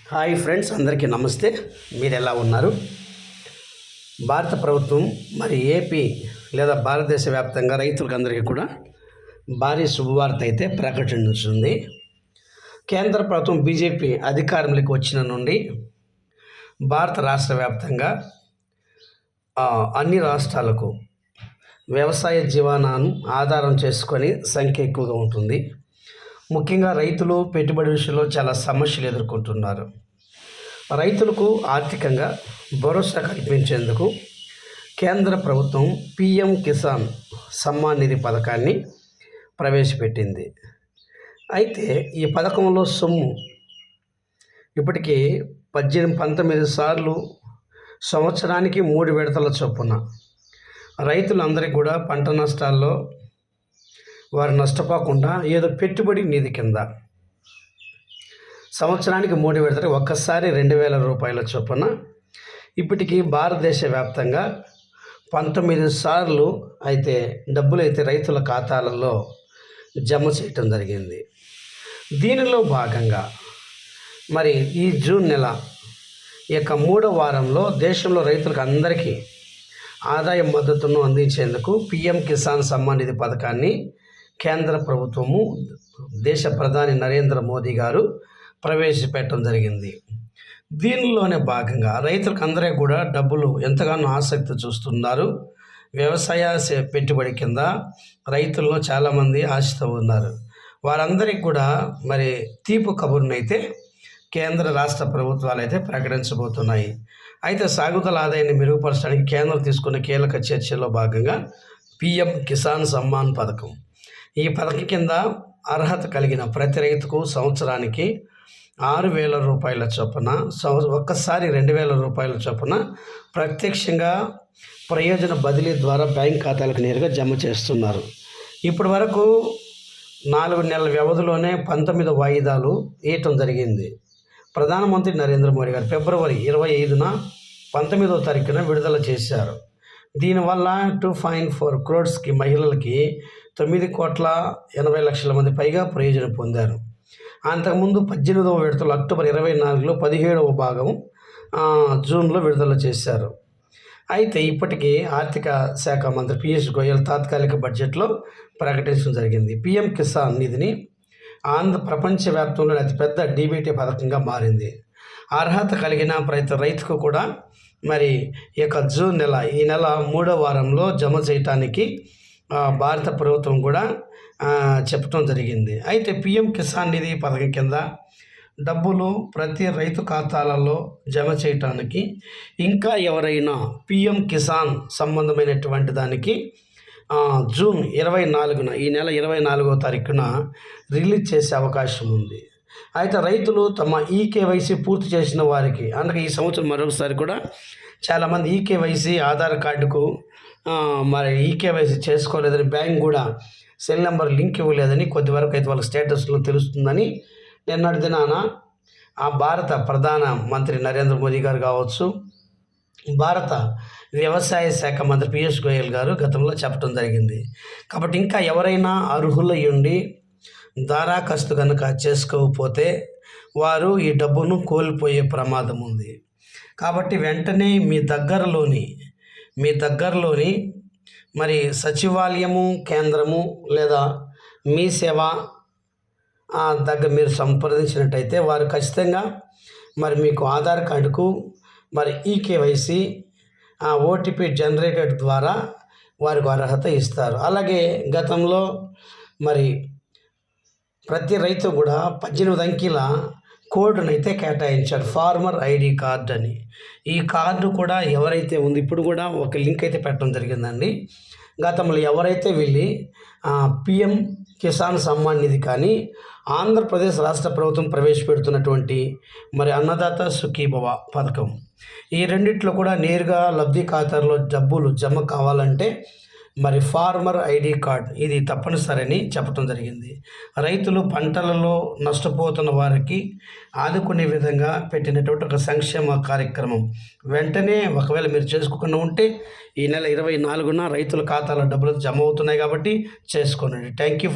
Hi friends అందరికీ నమస్తే. మీరు ఎలా ఉన్నారు? భారత ప్రభుత్వం మరి ఏపీ లేదా భారతదేశ వ్యాప్తంగా రైతులకు అందరికీ కూడా భారీ శుభవార్త అయితే ప్రకటించింది కేంద్ర ప్రభుత్వం బీజేపీ అధికారంలోకి వచ్చిన నుండి భారత రాష్ట్ర వ్యాప్తంగా అన్ని రాష్ట్రాలకు వ్యవసాయ జీవనాన్ని ఆధారం చేసుకొని సంఖ్య ఎక్కువగా ఉంటుంది. ముఖ్యంగా రైతులు పెట్టుబడి విషయంలో చాలా సమస్యలు ఎదుర్కొంటున్నారు. రైతులకు ఆర్థికంగా భరోసా కల్పించేందుకు కేంద్ర ప్రభుత్వం పిఎం కిసాన్ సమ్మాన్ నిధి పథకాన్ని ప్రవేశపెట్టింది. అయితే ఈ పథకంలో సొమ్ము ఇప్పటికీ పద్దెనిమిది పంతొమ్మిది సార్లు సంవత్సరానికి మూడు విడతల చొప్పున. రైతులందరికీ కూడా పంట నష్టాల్లో వారు నష్టపోకుండా ఏదో పెట్టుబడి నిధి కింద. సంవత్సరానికి మూడు విడతలు ఒక్కసారి రెండు వేల రూపాయల చొప్పున. ఇప్పటికీ భారతదేశ వ్యాప్తంగా పంతొమ్మిది సార్లు అయితే డబ్బులు అయితే రైతుల ఖాతాలలో జమ చేయటం జరిగింది. దీనిలో భాగంగా మరి ఈ జూన్ నెల యొక్క మూడో వారంలో దేశంలో రైతులకు అందరికీ ఆదాయ మద్దతును అందించేందుకు పిఎం కిసాన్ సమ్మాన్ నిధి పథకాన్ని కేంద్ర ప్రభుత్వము దేశ ప్రధాని నరేంద్ర మోదీ గారు ప్రవేశపెట్టడం జరిగింది. దీనిలోనే భాగంగా రైతులకు అందరూ కూడా డబ్బులు ఎంతగానో ఆసక్తి చూస్తున్నారు. వ్యవసాయ పెట్టుబడి కింద రైతుల్లో చాలామంది ఆశతో ఉన్నారు. వారందరికీ కూడా మరి తీపు కబుర్నైతే కేంద్ర రాష్ట్ర ప్రభుత్వాలు అయితే ప్రకటించబోతున్నాయి. అయితే సాగుదల ఆదాయాన్ని మెరుగుపరచడానికి కేంద్రం తీసుకున్న కీలక చర్చల్లో భాగంగా పిఎం కిసాన్ సమ్మాన్ పథకం ఈ పథకం కింద అర్హత కలిగిన ప్రతి రైతుకు సంవత్సరానికి ఆరు వేల రూపాయల చొప్పున సంవ ఒక్కసారి రెండు వేల రూపాయల చొప్పున ప్రత్యక్షంగా ప్రయోజన బదిలీ ద్వారా బ్యాంక్ ఖాతాలకు నేరుగా జమ చేస్తున్నారు. ఇప్పటి వరకు నాలుగు నెలల వ్యవధిలోనే పంతొమ్మిది వాయిదాలు వేయటం జరిగింది. ప్రధానమంత్రి నరేంద్ర మోడీ గారు ఫిబ్రవరి ఇరవై ఐదున పంతొమ్మిదవ తారీఖున విడుదల చేశారు. దీనివల్ల టూ పాయింట్ ఫోర్ క్రోడ్స్కి మహిళలకి తొమ్మిది కోట్ల ఎనభై లక్షల మంది పైగా ప్రయోజనం పొందారు. అంతకుముందు పద్దెనిమిదవ విడతలు అక్టోబర్ ఇరవై నాలుగులో పదిహేడవ భాగం జూన్లో విడుదల చేశారు. అయితే ఇప్పటికీ ఆర్థిక శాఖ మంత్రి పీయూష్ గోయల్ తాత్కాలిక బడ్జెట్లో ప్రకటించడం జరిగింది. పిఎం కిసాన్ నిధిని ఆంధ్ర ప్రపంచవ్యాప్తంలో అతిపెద్ద డీబీటీ పథకంగా మారింది. అర్హత కలిగిన ప్రతి రైతుకు కూడా మరి ఈ యొక్క జూన్ నెల ఈ నెల మూడో వారంలో జమ చేయటానికి భారత ప్రభుత్వం కూడా చెప్పడం జరిగింది. అయితే పిఎం కిసాన్ నిధి పథకం కింద డబ్బులు ప్రతి రైతు ఖాతాలలో జమ చేయటానికి ఇంకా ఎవరైనా పిఎం కిసాన్ సంబంధమైనటువంటి దానికి జూన్ ఇరవై నాలుగున ఈ నెల ఇరవై నాలుగో తారీఖున రిలీజ్ చేసే అవకాశం ఉంది. అయితే రైతులు తమ ఈకేవైసీ పూర్తి చేసిన వారికి అందుకే ఈ సంవత్సరం మరొకసారి కూడా చాలామంది ఈకేవైసీ ఆధార్ కార్డుకు మరి ఈకేవైసీ చేసుకోలేదని బ్యాంక్ కూడా సెల్ నెంబర్ లింక్ ఇవ్వలేదని కొద్ది వరకు అయితే వాళ్ళ స్టేటస్లో తెలుస్తుందని నిన్నటి దినాన ఆ భారత ప్రధాన మంత్రి నరేంద్ర మోదీ గారు కావచ్చు భారత వ్యవసాయ శాఖ మంత్రి పీయూష్ గోయల్ గారు గతంలో చెప్పడం జరిగింది. కాబట్టి ఇంకా ఎవరైనా అర్హులై ఉండి దారాఖస్తు కనుక చేసుకోకపోతే వారు ఈ డబ్బును కోల్పోయే ప్రమాదం ఉంది. కాబట్టి వెంటనే మీ దగ్గరలోని మీ దగ్గరలోని మరి సచివాలయము కేంద్రము లేదా మీ సేవ ఆ దగ్గర మీరు సంప్రదించినట్టయితే వారు ఖచ్చితంగా మరి మీకు ఆధార్ కార్డుకు మరి ఈకేవైసీ ఆ ఓటీపీ జనరేటెడ్ ద్వారా వారికి అర్హత ఇస్తారు. అలాగే గతంలో మరి ప్రతి రైతు కూడా పద్దెనిమిది అంకెల కోడ్ను అయితే కేటాయించారు ఫార్మర్ ఐడి కార్డ్ అని. ఈ కార్డు కూడా ఎవరైతే ఉంది ఇప్పుడు కూడా ఒక లింక్ అయితే పెట్టడం జరిగిందండి. గతంలో ఎవరైతే వెళ్ళి పిఎం కిసాన్ సమ్మాన్ నిధి కానీ ఆంధ్రప్రదేశ్ రాష్ట్ర ప్రభుత్వం ప్రవేశపెడుతున్నటువంటి మరి అన్నదాత సుఖీభవ పథకం. ఈ రెండిట్లో కూడా నేరుగా లబ్ధి ఖాతాలో డబ్బులు జమ కావాలంటే మరి ఫార్మర్ ఐడి కార్డ్ ఇది తప్పనిసరిని చెప్పడం జరిగింది. రైతులు పంటలలో నష్టపోతున్న వారికి ఆదుకునే విధంగా పెట్టినటువంటి ఒక సంక్షేమ కార్యక్రమం. వెంటనే ఒకవేళ మీరు చేసుకోకుండా ఉంటే ఈ నెల ఇరవై నాలుగున రైతుల ఖాతాలో డబ్బులు జమ అవుతున్నాయి కాబట్టి చేసుకోనండి. Thank you